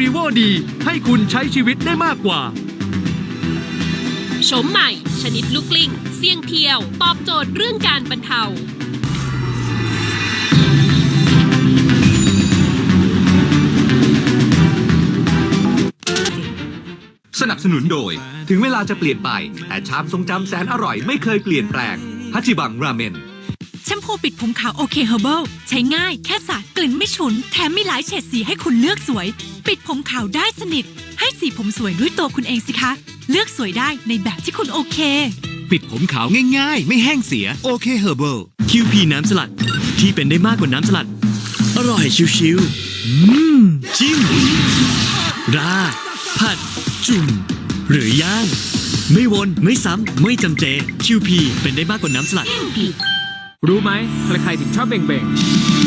รีโวดีให้คุณใช้ชีวิตได้มากกว่าโฉมใหม่ ชนิดลูกกลิ้ง เสี่ยงเพียว ตอบโจทย์เรื่องการบรรเทา สนับสนุนโดย ถึงเวลาจะเปลี่ยนไป แต่ชามทรงจำแสนอร่อยไม่เคยเปลี่ยนแปลงฮัจิบังราเมน แชมพูปิดผมขาวโอเคเฮอร์เบิลใช้ง่ายแค่สระกลิ่นไม่ฉุน แถมมีหลายเฉดสีให้คุณเลือกสวย ปิดผมขาวได้สนิท ให้สีผมสวยด้วยตัวคุณเองสิคะ เลือกสวยได้ในแบบที่คุณโอเค ปิดผมขาวง่ายๆ ไม่แห้งเสียโอเคเฮอร์เบิลคิวพีน้ำสลัด ที่เป็นได้มากกว่าน้ำสลัด อร่อยชิวๆอืมจิ้มราดผัด จุ่ม หรือย่าง ไม่วน ไม่ซ้ำ ไม่จำเจคิวพีเป็นได้มากกว่าน้ำสลัด รู้ไหมใครๆถึงชอบเบ่งเบ่ง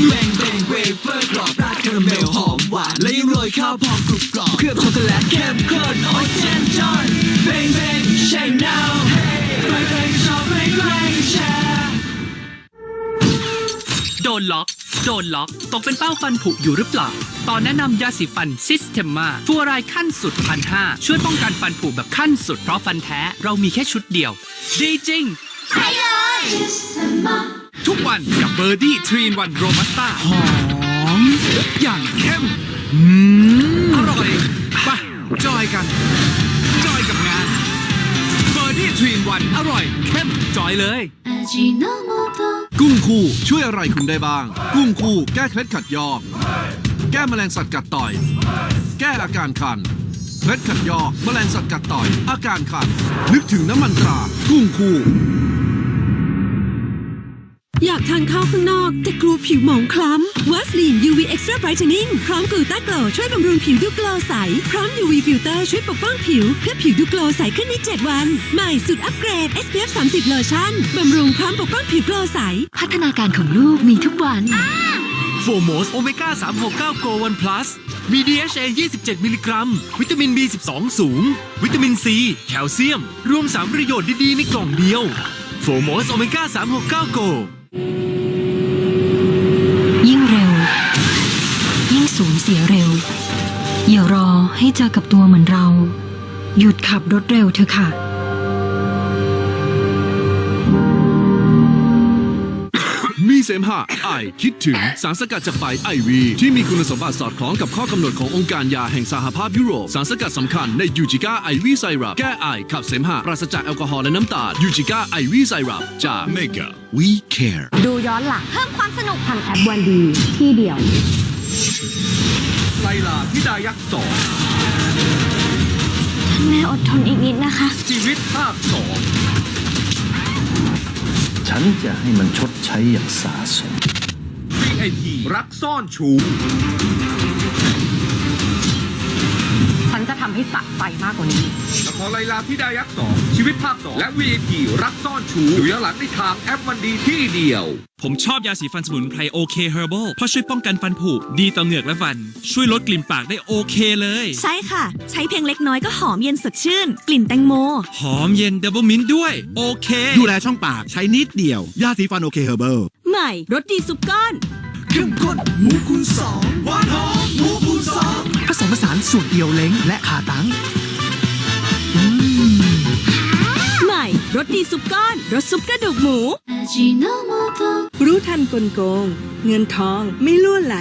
แบงแบงเวเฟอร์กรอบราดคาราเมลหอมหวาน และยังโรยข้าวพองกรุบกรอบเคลือบช็อกโกแลตเข้มข้นโอ้ยเจนจอนแบงแบงใช่ now ใครๆก็ชอบใครๆแชร์โดนล็อก โดนล็อก ตกเป็นเป้าฟันผุอยู่หรือเปล่า ตอนแนะนำยาสีฟันซิสเทมมาฟัวรายขั้นสุดพันห้าช่วยป้องกันฟันผุแบบขั้นสุดเพราะฟันแท้เรามีแค่ชุดเดียว ดีจริงไปเลย ทุกวันกับเบอร์ดี้ทรีนวันโรบัสต้าหอม อย่างเข้มอร่อยไปะจอยกัน จอยกับงานเบอร์ดี้ทรีนวันอร่อยเข้มจอยเลยกุ้งคู่ช่วยอะไรคุณได้บ้าง กุ้งคู่แก้เคล็ดขัดยอก แก้แมลงสัตว์กัดต่อย แก้อาการคันเคล็ดขัดยอกแมลงสัตว์กัดต่อย อาการคัน นึกถึงน้ำมันตรา กุ้งคู่ อยากทานข้าวข้างนอก แต่กลัวผิวหมองคล้ำวัสลีน UV Extra Brightening พร้อมกลูต้าโกลช่วยบำรุงผิวดูโกลใส พร้อม UV Filter ช่วยปกป้องผิว เพื่อผิวดูโกลใสขึ้นใน 7 วัน ใหม่สุดอัปเกรด SPF 30โลชั่นบำรุงพร้อมปกป้องผิวโกลใส พัฒนาการของลูกมีทุกวันโฟโมสโอเมก้า369 Go 1 Plus มี DHA 27 มิลลิกรัม วิตามิน B12 สูง วิตามิน C แคลเซียม รวม 3 ประโยชน์ดี ๆ ในกล่องเดียวโฟโมสโอเมก้า369 Go ยิ่งเร็ว ยิ่งสูญเสียเร็วอย่ารอให้เจอกับตัวเหมือนเรา หยุดขับรถเร็วเถอะค่ะ เสมหะไอคิดถึงสารสกัดจากใบไอวี ที่มีคุณสมบัติสอดคล้องกับข้อกำหนดขององค์การยาแห่งสหภาพยุโรป สารสกัดสำคัญในยูจิก้าไอวีไซรัปแก้ไอขับเสมหะปราศจากแอลกอฮอล์และน้ำตาลยูจิก้าไอวีไซรัปจาก Mega We Care ดูย้อนหลัง เพิ่มความสนุกทางแอปวันดีที่เดียวไลลาพิดายักษ์สองแม่อดทนอีกนิดนะคะ ชีวิตภาคสอง ฉันจะให้มันชดใช้อย่างสาสม VIP รักซ่อนชู ทำให้สะใจมากกว่านี้ละครไลลาพิดายักษ์สองชีวิตภาคสองและ VIP รักซ่อนชูดูย้อนหลังในทางแอปวันดีที่เดียว ผมชอบยาสีฟันสมุนไพรโอเคเฮอร์ l เพราะช่วยป้องกันฟันผุดีต่อเหงือกและฟัน ช่วยลดกลิ่นปากได้โอเคเลย ใช่ค่ะ ใช้เพียงเล็กน้อยก็หอมเย็นสดชื่น กลิ่นแตงโม หอมเย็นดับเบิลมินด้วย โอเค ดูแลช่องปากใช้นิดเดียวยาสีฟันโอเคเฮอร์เบิลใหม่รสดีซุปก้อนเข้มข้นหมูคูณสองหวานหอมหมูคูณสอง ผสมผสานสูตรเดียวเล้งและขาตังใหม่รสดีซุปก้อนรสซุปกระดูกหมูรู้ทันกลโกง เงินทองไม่ล่วไหล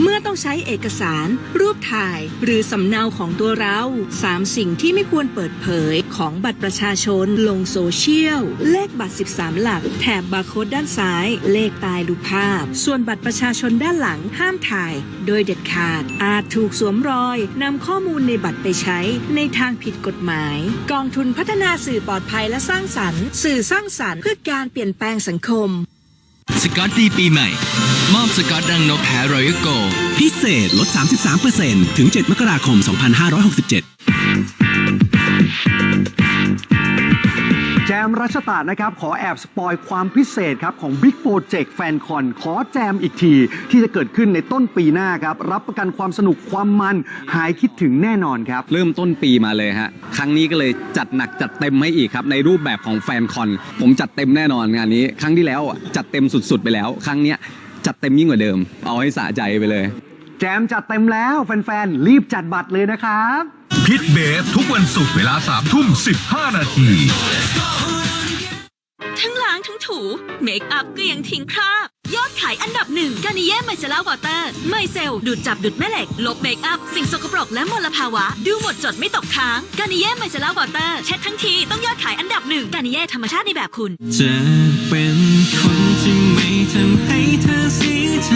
เมื่อต้องใช้เอกสาร รูปถ่าย หรือสำเนาของตัวเราสามสิ่งที่ไม่ควรเปิดเผยของบัตรประชาชน ลงโซเชียล เลขบัตร 13 หลัก แถบบาร์โค้ดด้านซ้าย เลขตายรูปภาพ ส่วนบัตรประชาชนด้านหลังห้ามถ่าย โดยเด็ดขาด อาจถูกสวมรอยนำข้อมูลในบัตรไปใช้ในทางผิดกฎหมาย กองทุนพัฒนาสื่อปลอดภัยและสร้างสรรค์ สื่อสร้างสรรค์เพื่อการเปลี่ยนแปลงสังคม สกอตดีปีใหม่ มอบสกอตดังนกแท้รอยัลโก พิเศษลด 33%ถึง 7 มกราคม 2567 มรัชตานะครับ ขอแอบสปอยความพิเศษครับ ของ Big Project Fan Con ขอแจมอีกที ที่จะเกิดขึ้นในต้นปีหน้าครับ รับประกันความสนุกความมันหายคิดถึงแน่นอนครับ เริ่มต้นปีมาเลยฮะ ครั้งนี้ก็เลยจัดหนักจัดเต็มให้อีกครับ ในรูปแบบของแฟนคอน ผมจัดเต็มแน่นอนงานนี้ ครั้งที่แล้วอะจัดเต็มสุดๆไปแล้ว ครั้งเนี้ยจัดเต็มยิ่งกว่าเดิม เอาให้สะใจไปเลย แจมจัดเต็มแล้วแฟนๆรีบจัดบัตรเลยนะครับ พิทเบฟทุกวันศุกร์เวลา3ามทุ่ม15 นาที ทั้งล้างทั้งถู เมคอัพก็ยังทิ้งคราบ ยอดขายอันดับหนึ่งกานิเย่ไมเซล่าวอเตอร์ ไมเซล ดูดจับดูดแม่เหล็ก ลบเมคอัพ สิ่งสกปรกและมลภาวะ ดูหมดจดไม่ตกค้างกานิเย่ไมเซล่าวอเตอร์ เช็ดทั้งทีต้องยอดขายอันดับหนึ่งกานิเย่ธรรมชาติในแบบคุณจะเป็นคนที่ไม่ทำให้เธอเสียใจ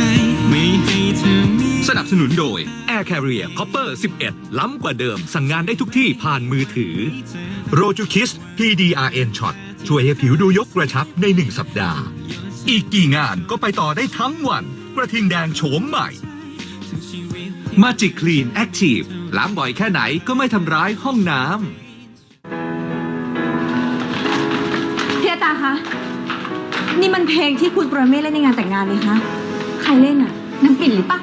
ไม่ให้เธอมีสนับสนุนโดย Air Carrier Copper 11 ล้ำกว่าเดิม สั่งงานได้ทุกที่ผ่านมือถือ r o j u Kiss PDRN Shot ช่วยให้ผิวดูยกกระชับในหนึ่งสัปดาห์ อีกกี่งานก็ไปต่อได้ทั้งวัน กระทิงแดงโฉมใหม่ Magic Clean Active ล้างบ่อยแค่ไหนก็ไม่ทำร้ายห้องน้ำพี่อาตาคะ นี่มันเพลงที่คุณประเมศเล่นในงานแต่งงานเลยคะ ใครเล่นอะน้ำปิ่นหรือปะ